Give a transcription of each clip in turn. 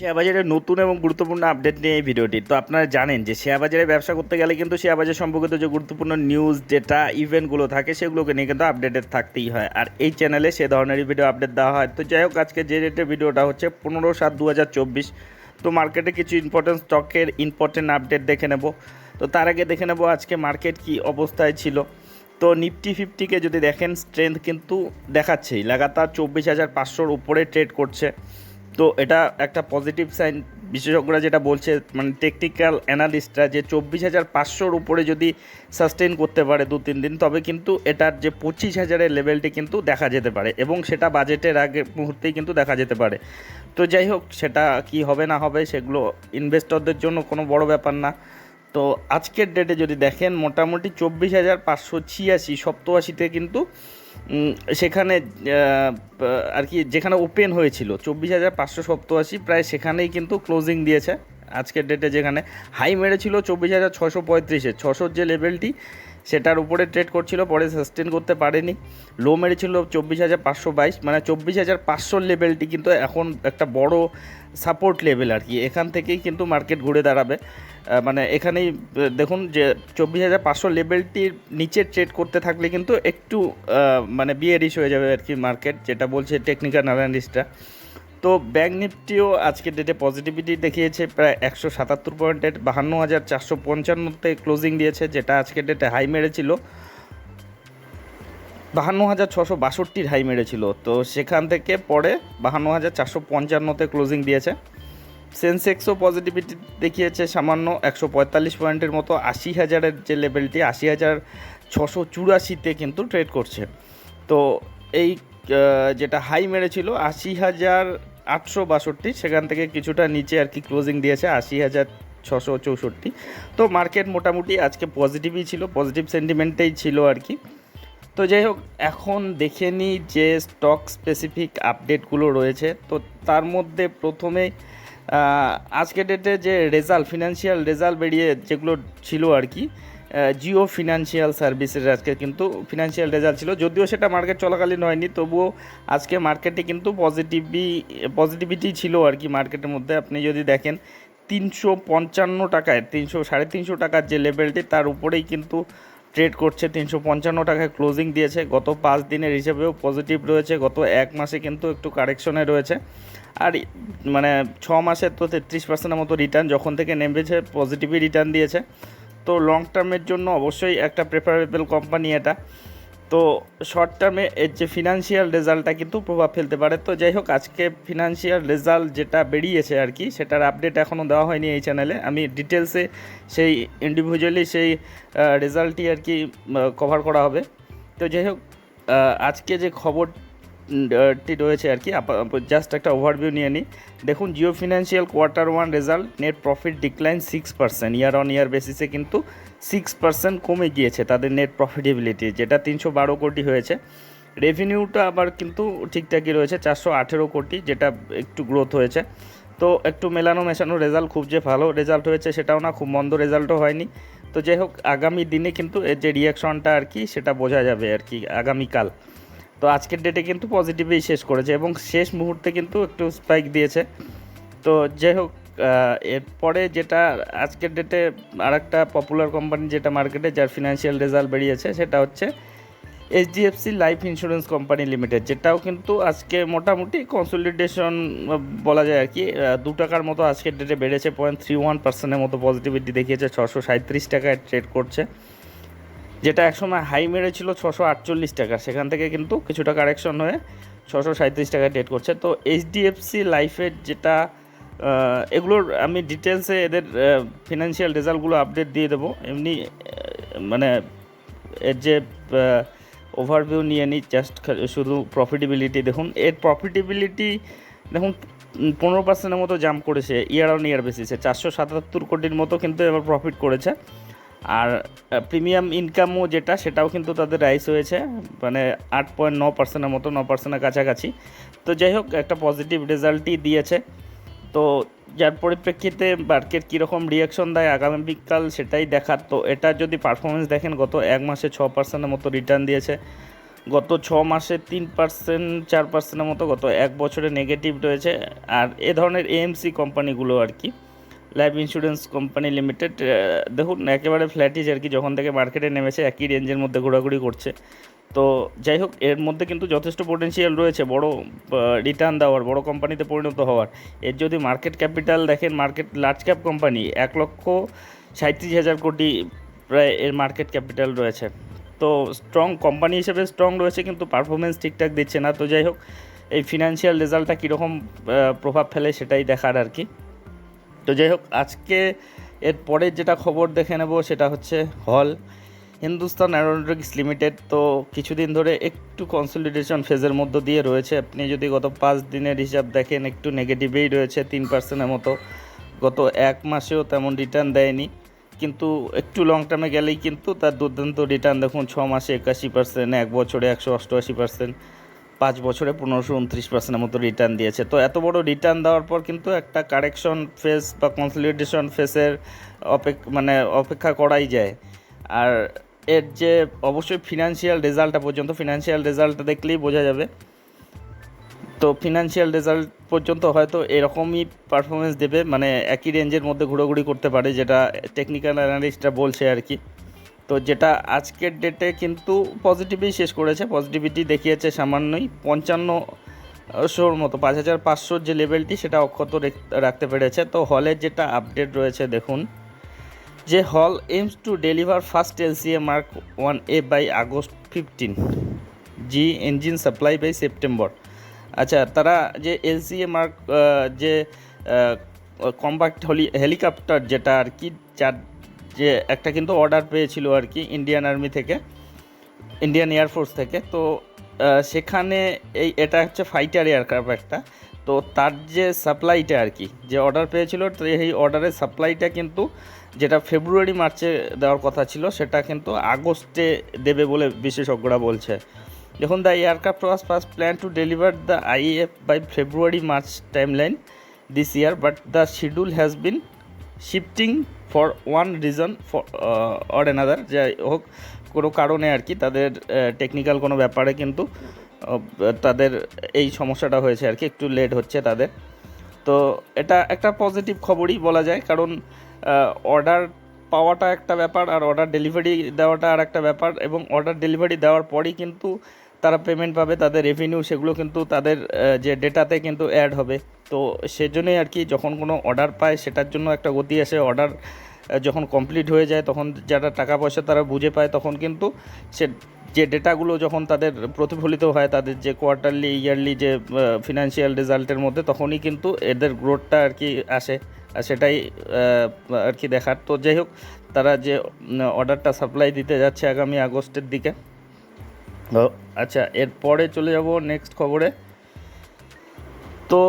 Share বাজারের নতুন এবং গুরুত্বপূর্ণ আপডেট নিয়ে এই ভিডিওটি। তো আপনারা জানেন যে শেয়ার বাজারে ব্যবসা করতে গেলে কিন্তু শেয়ার বাজার সম্পর্কিত যে গুরুত্বপূর্ণ নিউজ ডেটা ইভেন্টগুলো থাকে, সেগুলোকে নিয়ে কিন্তু আপডেটেড থাকতেই হয়। আর এই চ্যানেলে সে ধরনেরই ভিডিও আপডেট দেওয়া হয়। তো যাই হোক, আজকে যে রেটের ভিডিওটা হচ্ছে পনেরো সাত দু তো মার্কেটে কিছু ইম্পর্টেন্ট স্টকের ইম্পর্টেন্ট আপডেট দেখে নেব। তো তার আগে দেখে নেব আজকে মার্কেট কি অবস্থায় ছিল। তো নিফটি ফিফটিকে যদি দেখেন স্ট্রেংথ কিন্তু দেখাচ্ছেই। লাগাতার চব্বিশ হাজার পাঁচশোর উপরে ট্রেড করছে। তো এটা একটা পজিটিভ সাইন বিশেষজ্ঞরা যেটা বলছে মানে টেকনিক্যাল অ্যানালিস্টরা যে চব্বিশ হাজার পাঁচশোর উপরে যদি সাস্টেন করতে পারে দু তিন দিন, তবে কিন্তু এটার যে পঁচিশ হাজারের লেভেলটি কিন্তু দেখা যেতে পারে এবং সেটা বাজেটের আগে মুহূর্তেই কিন্তু দেখা যেতে পারে। তো যাই হোক, সেটা কি হবে না হবে, সেগুলো ইনভেস্টরদের জন্য কোনো বড় ব্যাপার না। তো আজকের ডেটে যদি দেখেন, মোটামুটি চব্বিশ হাজার পাঁচশো ছিয়াশি, সপ্তআশিতে কিন্তু সেখানে আর কি যেখানে ওপেন হয়েছিল, চব্বিশ হাজার পাঁচশো সপ্তআশি প্রায় সেখানেই কিন্তু ক্লোজিং দিয়েছে। আজকের ডেটে যেখানে হাই মেরেছিল চব্বিশ হাজার ছশো পঁয়ত্রিশে। ছশোর যে লেভেলটি সেটার উপরে ট্রেড করছিল, পরে সাস্টেন করতে পারেনি। লো মেরেছিল চব্বিশ হাজার পাঁচশো বাইশ মানে চব্বিশ হাজার পাঁচশোর লেভেলটি কিন্তু এখন একটা বড় সাপোর্ট লেভেল আর কি। এখান থেকেই কিন্তু মার্কেট ঘুরে দাঁড়াবে। মানে এখানেই দেখুন যে চব্বিশ হাজার পাঁচশো লেভেলটির নিচে ট্রেড করতে থাকলে কিন্তু একটু মানে বিয়ারিশ হয়ে যাবে আর কি মার্কেট যেটা বলছে টেকনিক্যাল অ্যানালিস্টরা তো ব্যাঙ্ক নিফটিও আজকের ডেটে পজিটিভিটি দেখিয়েছে, প্রায় একশো সাতাত্তর পয়েন্টের বাহান্ন হাজার চারশো পঞ্চান্নতে ক্লোজিং দিয়েছে, যেটা আজকের ডেটে হাই মেরেছিল। বাহান্ন হাজার ছশো বাষট্টির হাই মেরেছিল। তো সেখান থেকে পরে বাহান্ন হাজার চারশো পঞ্চান্নতে ক্লোজিং দিয়েছে। সেন্সেক্সও পজিটিভিটি দেখিয়েছে, সামান্য একশো পঁয়তাল্লিশ পয়েন্টের মতো, আশি হাজারের যে লেভেলটি আশি হাজার ছশো চুরাশিতে কিন্তু ট্রেড করছে। তো এই যেটা হাই মেরেছিল, আশি হাজার আটশো বাষট্টি সেখান থেকে কিছুটা নিচে আর কি ক্লোজিং দিয়েছে আশি হাজার ছশো চৌষট্টি। তো মার্কেট মোটামুটি আজকে পজিটিভই ছিল পজিটিভ সেন্টিমেন্টেই ছিল আর কি। তো যাই হোক এখন দেখে নিই যে স্টক স্পেসিফিক আপডেটগুলো রয়েছে। তো তার মধ্যে প্রথমে আহ, আজকের ডেটে যে রেজাল্ট ফিনান্সিয়াল রেজাল্ট বেরিয়ে যেগুলো ছিল আর কি জিও ফিনান্সিয়াল সার্ভিসের আজকে কিন্তু ফিনান্সিয়াল রেজাল্ট ছিল। যদিও সেটা মার্কেট চলাকালীন হয়নি, তবুও আজকে মার্কেটে কিন্তু পজিটিভই পজিটিভিটি ছিল আর কি মার্কেটের মধ্যে। আপনি যদি দেখেন, তিনশো পঞ্চান্ন টাকায়, তিনশো, সাড়ে তিনশো টাকার যে লেভেলটি তার উপরেই কিন্তু ট্রেড করছে। তিনশো পঞ্চান্ন টাকায় ক্লোজিং দিয়েছে। গত পাঁচ দিনের হিসেবেও পজিটিভ রয়েছে। গত এক মাসে কিন্তু একটু কারেকশনে রয়েছে। আর মানে ছ মাসে তো তেত্রিশ পার্সেন্টের মতো রিটার্ন যখন থেকে নেমেছে পজিটিভই রিটার্ন দিয়েছে। তো লং টার্মের জন্য অবশ্যই একটা প্রেফারেবল কোম্পানি এটা। তো শর্ট টার্মে এর যে ফিনান্সিয়াল রেজাল্টটা কিন্তু প্রভাব ফেলতে পারে। তো যাই হোক, আজকে ফিনান্সিয়াল রেজাল্ট যেটা বেরিয়েছে আর কি, সেটার আপডেট এখনও দেওয়া হয়নি এই চ্যানেলে আমি ডিটেলসে সেই ইন্ডিভিজুয়ালি সেই রেজাল্টটি আর কি কভার করা হবে। তো যাই হোক আজকে যে খবর টি রয়েছে আর কি। জাস্ট একটা ওভারভিউ নিয়ে নিই দেখুন Jio financial quarter one result net profit decline six percent year on year বেসিসে কিন্তু সিক্স পার্সেন্ট কমে গিয়েছে তাদের নেট প্রফিটেবিলিটি যেটা তিনশো বারো কোটি হয়েছে। রেভিনিউটা আবার কিন্তু ঠিকঠাকই রয়েছে, চারশো আঠেরো কোটি, যেটা একটু গ্রোথ হয়েছে। তো একটু মেলানো মেশানো রেজাল্ট খুব যে ভালো রেজাল্ট হয়েছে সেটাও না, খুব মন্দ রেজাল্টও হয়নি। তো যাই হোক, আগামী দিনে কিন্তু এর যে রিয়াকশনটা আর কি, সেটা বোঝা যাবে আর কি, আগামীকাল। তো আজকের ডেটে কিন্তু পজিটিভই শেষ করেছে এবং শেষ মুহূর্তে কিন্তু একটু স্পাইক দিয়েছে। তো যাই হোক এরপরে যেটা আজকের ডেটে আর একটা পপুলার কোম্পানি যেটা মার্কেটে যার ফিনান্সিয়াল রেজাল্ট বেরিয়েছে, সেটা হচ্ছে HDFC life insurance company limited যেটাও কিন্তু আজকে মোটামুটি কনসলিডেশন বলা যায় আর কি দু টাকার মতো আজকের ডেটে বেড়েছে। পয়েন্ট থ্রি ওয়ান পার্সেন্টের মতো পজিটিভিটি দেখিয়েছে ছশো সাঁত্রিশ টাকায় ট্রেড করছে। যেটা একসময় হাই মেরেছিল ছশো আটচল্লিশ টাকা। সেখান থেকে কিন্তু কিছুটা কারেকশন হয়ে ছশো সাঁত্রিশ টাকায় ডেট করছে। তো এইচডিএফসি লাইফের যেটা এগুলোর আমি ডিটেলসে এদের ফিনান্সিয়াল রেজাল্টগুলো আপডেট দিয়ে দেবো। এমনি মানে এর যে ওভারভিউ নিয়ে নিই জাস্ট শুধু প্রফিটেবিলিটি দেখুন। এর প্রফিটেবিলিটি দেখুন পনেরো পার্সেন্টের মতো জাম্প করেছে ইয়ার অন ইয়ার বেসিসে চারশো সাতাত্তর কোটির মতো কিন্তু এবার প্রফিট করেছে। আর প্রিমিয়াম ইনকামও যেটা, সেটাও কিন্তু তাদের রাইস হয়েছে। মানে আট পয়েন্ট ন পার্সেন্টের মতো, ন পার্সেন্টের কাছাকাছি। তো যাই হোক, একটা পজিটিভ রেজাল্টই দিয়েছে। তো যার পরিপ্রেক্ষিতে মার্কেট কীরকম রিয়াকশন দেয় আগামীকাল সেটাই দেখার। তো এটা যদি পারফরমেন্স দেখেন, গত এক মাসে ছ পার্সেন্টের মতো রিটার্ন দিয়েছে। গত ছ মাসে তিন পার্সেন্ট চার পার্সেন্টের মতো, গত এক বছরে নেগেটিভ রয়েছে। আর এ ধরনের এএমসি কোম্পানিগুলো আর কি। লাইফ ইন্স্যুরেন্স কোম্পানি লিমিটেড দেখুন, একেবারে ফ্ল্যাটিজ আর কি, যখন থেকে মার্কেটে নেমেছে, একই রেঞ্জের মধ্যে ঘোরাঘুরি করছে। তো যাই হোক, এর মধ্যে কিন্তু যথেষ্ট পোটেনশিয়াল রয়েছে, বড় রিটার্ন দেওয়ার, বড় কোম্পানিতে পরিণত হওয়ার। এর যদি মার্কেট ক্যাপিটাল দেখেন মার্কেট লার্জ ক্যাপ কোম্পানি এক লক্ষ সাঁত্রিশ হাজার কোটি প্রায় এর মার্কেট ক্যাপিটাল রয়েছে। তো স্ট্রং কোম্পানি হিসেবে স্ট্রং রয়েছে, কিন্তু পারফরমেন্স ঠিকঠাক দিচ্ছে না। তো যাই হোক, এই ফিনান্সিয়াল রেজাল্টটা কীরকম প্রভাব ফেলে সেটাই দেখার আর কি। তো যাই হোক, আজকে এর পরের যেটা খবর দেখে নেব সেটা হচ্ছে হল। হিন্দুস্তান অ্যারোনটিক্স লিমিটেড তো কিছুদিন ধরে একটু কনসলিডেশন ফেজের মধ্য দিয়ে রয়েছে। আপনি যদি গত পাঁচ দিনের হিসাব দেখেন, একটু নেগেটিভেই রয়েছে, তিন পার্সেন্টের মতো। গত এক মাসেও তেমন রিটার্ন দেয়নি। কিন্তু একটু লং টার্মে গেলেই কিন্তু তার দুর্দান্ত রিটার্ন দেখুন, ছ মাসে একাশি পার্সেন্ট এক বছরে একশো অষ্টআশি পার্সেন্ট পাঁচ বছরে পনেরোশো উনত্রিশ পার্সেন্টের মতো রিটার্ন দিয়েছে। তো এত বড় রিটার্ন দেওয়ার পর কিন্তু একটা কারেকশন ফেস বা কনসলিডেশন ফেসের অপেক মানে অপেক্ষা করাই যায়। আর এর যে অবশ্যই ফিনান্সিয়াল রেজাল্টটা পর্যন্ত ফিনান্সিয়াল রেজাল্টটা দেখলেই বোঝা যাবে। তো ফিনান্সিয়াল রেজাল্ট পর্যন্ত হয়তো এরকমই পারফরমেন্স দেবে মানে একই রেঞ্জের মধ্যে ঘোরাঘুরি করতে পারে, যেটা টেকনিক্যাল অ্যানালিস্টরা বলছে আর কি। তো যেটা আজকের ডেটে কিন্তু পজিটিভই শেষ করেছে। পজিটিভিটি দেখিয়েছে সামান্যই পঞ্চান্ন শোর মতো, পাঁচ হাজার পাঁচশোর যে লেভেলটি সেটা অক্ষত রাখতে পেরেছে। তো হলের যেটা আপডেট রয়েছে দেখুন, যে হল aims to deliver first LCA mark one A by August fifteen G engine supply by September আচ্ছা তারা যে এলসিএ মার্ক যে কম্প্যাক্ট হলি হেলিকপ্টার যেটা আর কি, চার যে একটা কিন্তু অর্ডার পেয়েছিল আর কি ইন্ডিয়ান আর্মি থেকে ইন্ডিয়ান এয়ারফোর্স থেকে। তো সেখানে এই, এটা হচ্ছে ফাইটার এয়ারক্রাফট একটা। তো তার যে সাপ্লাইটা আর কি, যে অর্ডার পেয়েছিল, তো এই অর্ডারের সাপ্লাইটা কিন্তু যেটা ফেব্রুয়ারি মার্চে দেওয়ার কথা ছিল, সেটা কিন্তু আগস্টে দেবে বলে বিশেষজ্ঞরা বলছে। দেখুন the aircraft was first plan to deliver the IAF by February March time line this year but the schedule has been shifting for one reason or another যাই হোক, কোনো কারণে আর কি তাদের টেকনিক্যাল কোনো ব্যাপারে কিন্তু তাদের এই সমস্যাটা হয়েছে আর কি, একটু লেট হচ্ছে তাদের। তো এটা একটা পজিটিভ খবরই বলা যায়, কারণ অর্ডার পাওয়াটা একটা ব্যাপার আর অর্ডার ডেলিভারি দেওয়াটা আর একটা ব্যাপার এবং অর্ডার ডেলিভারি দেওয়ার পরই কিন্তু তারা পেমেন্ট পাবে, তাদের রেভিনিউ সেগুলো কিন্তু তাদের যে ডেটাতে কিন্তু অ্যাড হবে। তো সেজন্যই আর কি যখন কোনো অর্ডার পায়, সেটার জন্য একটা গতি আসে। অর্ডার যখন কমপ্লিট হয়ে যায়, তখন যারা টাকা পয়সা তারা বুঝে পায়, তখন কিন্তু সে, যে ডেটাগুলো যখন তাদের প্রতিফলিত হয়, তাদের যে কোয়ার্টারলি ইয়ারলি যে ফিনান্সিয়াল রেজাল্টের মধ্যে, তখনই কিন্তু এদের গ্রোথটা আর কি আসে। আর সেটাই আর কি দেখার। তো যাই হোক, তারা যে অর্ডারটা সাপ্লাই দিতে যাচ্ছে আগামী আগস্টের দিকে। আচ্ছা এরপরে চলে যাব নেক্সট খবরে। তো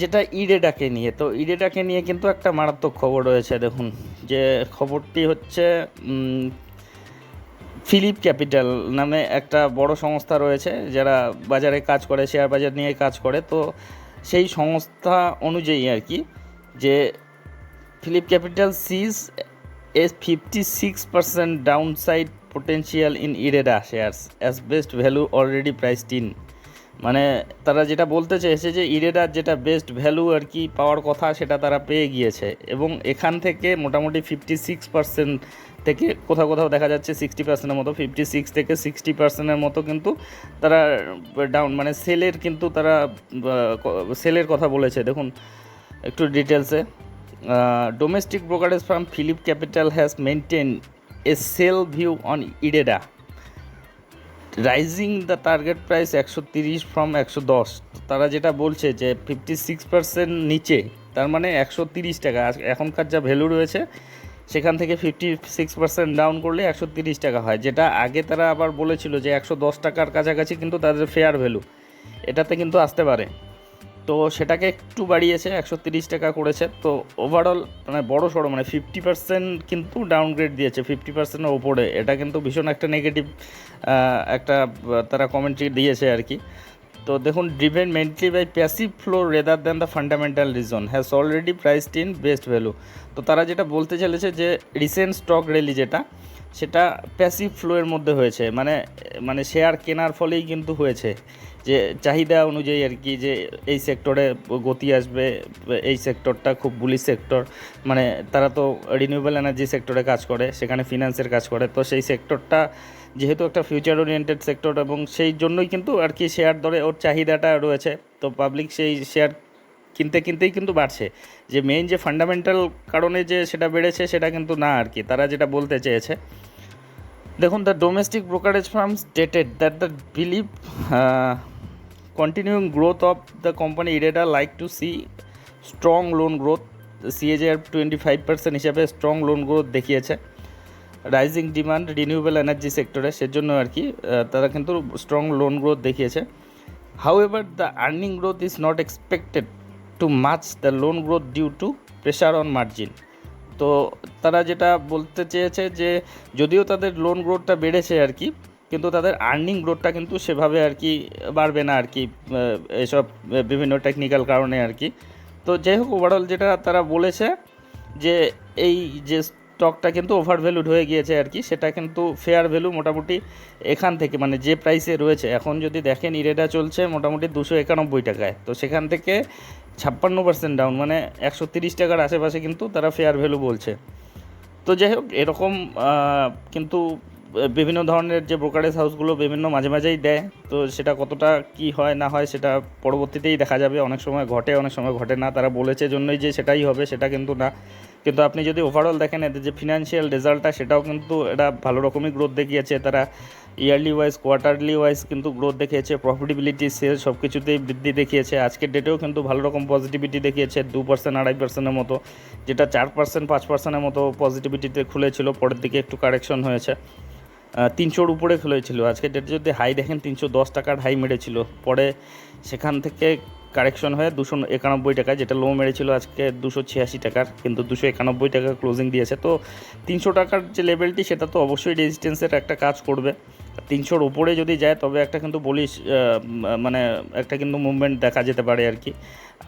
যেটা ইডেটাকে নিয়ে, তো ইডেটাকে নিয়ে কিন্তু একটা মারাত্মক খবর রয়েছে, দেখুন। যে খবরটি হচ্ছে ফিলিপ ক্যাপিটাল নামে একটা বড় সংস্থা রয়েছে, যারা বাজারে কাজ করে, শেয়ার বাজার নিয়ে কাজ করে। তো সেই সংস্থা অনুযায়ী আর কি, যে Phillip capital sees a fifty six percent downside potential in IREDA shares as best value already price tin মানে তারা যেটা বলতে চেয়েছে যে ইরেডার যেটা বেস্ট ভ্যালু আর কি পাওয়ার কথা সেটা তারা পেয়ে গিয়েছে এবং এখান থেকে মোটামুটি ফিফটি সিক্স পার্সেন্ট থেকে কোথাও কোথাও দেখা যাচ্ছে সিক্সটি পার্সেন্টের মতো ফিফটি সিক্স থেকে সিক্সটি পার্সেন্টের মতো কিন্তু তারা ডাউন মানে সেলের কিন্তু তারা সেলের কথা বলেছে। দেখুন একটু ডিটেলসে domestic brokerage firm Phillip capital has maintain a sell view on IREDA raising the target price একশো তিরিশ ফ্রম একশো দশ। তারা যেটা বলছে যে ফিফটি সিক্স পার্সেন্ট নিচে, তার মানে একশো তিরিশ টাকা। এখনকার যা ভ্যালু রয়েছে, সেখান থেকে ফিফটি সিক্স পার্সেন্ট ডাউন করলে একশো তিরিশ টাকা হয়। যেটা আগে তারা আবার বলেছিল যে একশো দশ টাকার কাছাকাছি কিন্তু তাদের ফেয়ার ভ্যালু এটাতে কিন্তু আসতে পারে। তো সেটাকে একটু বাড়িয়েছে, একশো তিরিশ টাকা করেছে। তো ওভারঅল মানে বড় সড়ো মানে ফিফটি পার্সেন্ট কিন্তু ডাউনগ্রেড দিয়েছে ফিফটি পার্সেন্টের ওপরে। এটা কিন্তু ভীষণ একটা নেগেটিভ একটা তারা কমেন্ট্রি দিয়েছে আর কি। তো দেখুন driven mainly by passive flow rather than the fundamental reason has already priced in best value তো তারা যেটা বলতে চলেছে যে রিসেন্ট স্টক র্যালি যেটা সেটা প্যাসিভ ফ্লোয়ের মধ্যে হয়েছে। মানে মানে শেয়ার কেনার ফলেই কিন্তু হয়েছে। যে চাহিদা অনুযায়ী আর কি যে এই সেক্টরে গতি আসবে, এই সেক্টরটা খুব বুলি সেক্টর মানে তারা তো রিনিউয়েবল এনার্জি সেক্টরে কাজ করে, সেখানে ফিনান্সের কাজ করে। তো সেই সেক্টরটা যেহেতু একটা ফিউচার ওরিয়েন্টেড সেক্টর এবং সেই জন্যই কিন্তু আর কি শেয়ার দরে ওর চাহিদাটা রয়েছে। তো পাবলিক সেই শেয়ার কিনতে কিনতেই কিন্তু বাড়ছে। যে মেইন যে ফান্ডামেন্টাল কারণে যে সেটা বেড়েছে সেটা কিন্তু না আর কি। তারা যেটা বলতে চেয়েছে, দেখুন the domestic brokerage firm stated that the believe continuing growth of the company IREDA like to see strong loan growth CAGR twenty five percent হিসাবে স্ট্রং লোন গ্রোথ দেখিয়েছে। রাইজিং ডিমান্ড রিনিউয়েবল এনার্জি সেক্টরে সেজন্য আর কি তারা কিন্তু strong loan growth দেখিয়েছে। However the earning growth is not expected to much the loan growth due to pressure on margin তো তারা যেটা বলতে চেয়েছে যে যদিও তাদের লোন গ্রোথটা বেড়েছে আর কি, কিন্তু তাদের আর্নিং গ্রোথটা কিন্তু সেভাবে আর কি বাড়বে না আর কি এসব বিভিন্ন টেকনিক্যাল কারণে আর কি। তো যাই হোক ওভারঅল যেটা তারা বলেছে যে এই যে স্টকটা কিন্তু ওভার ভ্যালুড হয়ে গিয়েছে আর কি। সেটা কিন্তু ফেয়ার ভ্যালু মোটামুটি এখান থেকে মানে যে প্রাইসে রয়েছে। এখন যদি দেখেন ইরেটা চলছে মোটামুটি দুশো একানব্বই টাকায়। তো সেখান থেকে ছাপ্পান্ন পার্সেন্ট ডাউন মানে একশো তিরিশ টাকার আশেপাশে কিন্তু তারা ফেয়ার ভ্যালু বলছে। তো যাই হোক, এরকম কিন্তু বিভিন্ন ধরনের যে ব্রোকারেজ হাউসগুলো বিভিন্ন মাঝে মাঝেই দেয়। তো সেটা কতটা কি হয়, না হয় সেটা পরবর্তীতেই দেখা যাবে। অনেক সময় ঘটে, অনেক সময় ঘটে না। তারা বলেছে জন্যই যে সেটাই হবে, সেটা কিন্তু না। কিন্তু আপনি যদি ওভারঅল দেখেন, এদের যে ফিনান্সিয়াল রেজাল্টটা সেটাও কিন্তু এটা ভালো রকমই গ্রোথ দেখিয়েছে। তারা ইয়ারলি ওয়াইজ কোয়ার্টারলি ওয়াইজ কিন্তু গ্রোথ দেখিয়েছে। প্রফিটেবিলিটি সেল সব কিছুতেই বৃদ্ধি দেখিয়েছে। আজকের ডেটেও কিন্তু ভালো রকম পজিটিভিটি দেখিয়েছে। দু পার্সেন্ট আড়াই পার্সেন্টের মতো, যেটা চার পার্সেন্ট পাঁচ পার্সেন্টের মতো পজিটিভিটিতে খুলেছিল। পরের দিকে একটু কারেকশন হয়েছে। তিনশোর উপরে খুলেছিল। আজকে ডেটে যদি হাই দেখেন, তিনশো দশ টাকার হাই মেরেছিল। পরে সেখান থেকে কারেকশন হয়ে দুশো একানব্বই টাকা যেটা লো মেরেছিল আজকে দুশো ছিয়াশি টাকার, কিন্তু দুশো একানব্বই টাকা ক্লোজিং দিয়েছে। তো তিনশো টাকার যে লেভেলটি সেটা তো অবশ্যই রেজিস্ট্যান্সের একটা কাজ করবে। তিনশোর উপরে যদি যায়, তবে একটা কিন্তু বলিস মানে একটা কিন্তু মুভমেন্ট দেখা যেতে পারে আর কি।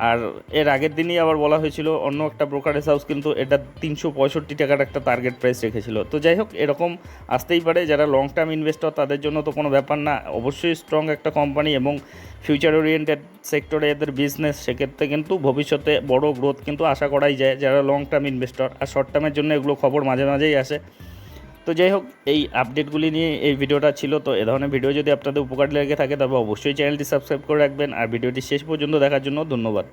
আর এর আগের দিনই আবার বলা হয়েছিল, অন্য একটা ব্রোকারেজ হাউস কিন্তু এটা তিনশো পঁয়ষট্টি টাকার একটা টার্গেট প্রাইস রেখেছিল। তো যাই হোক, এরকম আসতেই পারে। যারা লং টার্ম ইনভেস্টর তাদের জন্য তো কোনো ব্যাপার না। অবশ্যই স্ট্রং একটা কোম্পানি এবং ফিউচার ওরিয়েন্টেড সেক্টরে এদের বিজনেস সেক্ষেত্রে কিন্তু ভবিষ্যতে বড় গ্রোথ কিন্তু আশা করাই যায়, যারা লং টার্ম ইনভেস্টর আর শর্ট টার্মের জন্য এগুলো খবর মাঝে মাঝেই আসে। তো যাই হোক, এই আপডেটগুলি নিয়ে এই ভিডিওটা ছিল। তো এ ধরনের ভিডিও যদি আপনাদের উপকার লেগে থাকে, তবে অবশ্যই চ্যানেলটি সাবস্ক্রাইব করে রাখবেন। আর ভিডিওটি শেষ পর্যন্ত দেখার জন্য ধন্যবাদ।